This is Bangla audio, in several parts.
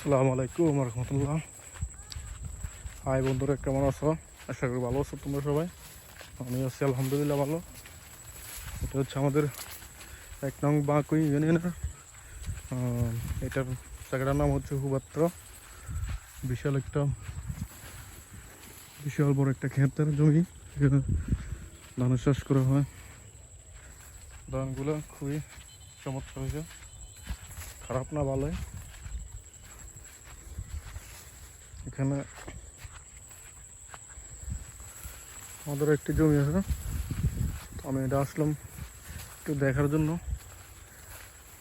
আসসালামু আলাইকুম রহমতুল্লাহ। হাই বন্ধুরা, কেমন আছো? আশা করি ভালো আছো তোমরা সবাই। আমি আছি আলহামদুলিল্লাহ ভালো। এটা হচ্ছে আমাদের এক নং বাঁকুই ইউনিয়নের এটার জায়গাটার নাম হচ্ছে হুবাত্র। বিশাল একটা, বিশাল বড় একটা ক্ষেতের জমি। ধানের চাষ করা হয়। ধানগুলো খুবই চমৎকার হয়েছে। খারাপ না ভালোই। এখানে আমাদের একটি জমি আছে। তো আমি এটা আসলাম একটু দেখার জন্য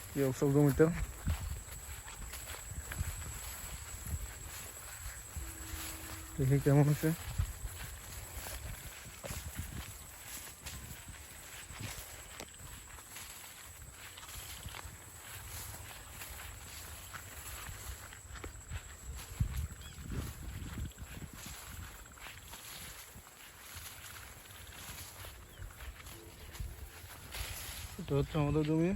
কি অবস্থা জমিটা দেখি কেমন আছে এটা হচ্ছে আমাদের জমি।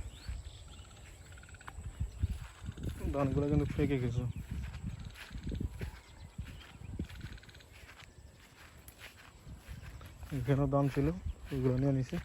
ধানগুলো কিন্তু ফেঁকে গেছে। এখানেও দাম ছিল ওইগুলো নিয়ে নিছি।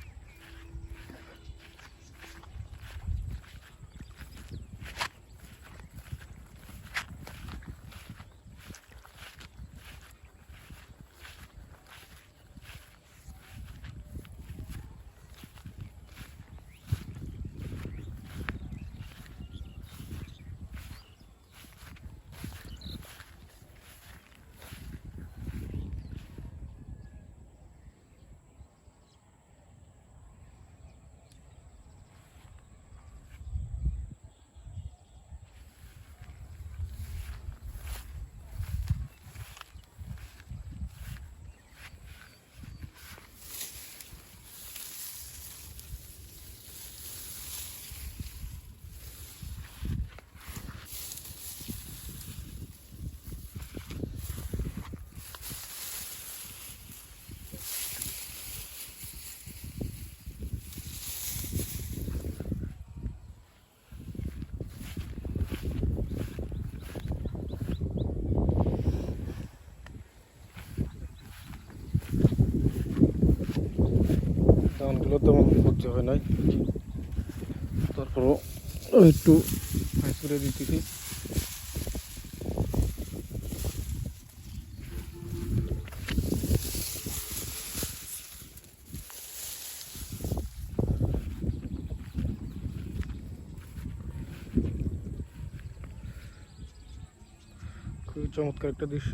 ধানগুলো তেমন করতে হয় নাই। তারপরও একটু হাইসুরে দিতেছি। খুবই চমৎকার একটা দৃশ্য।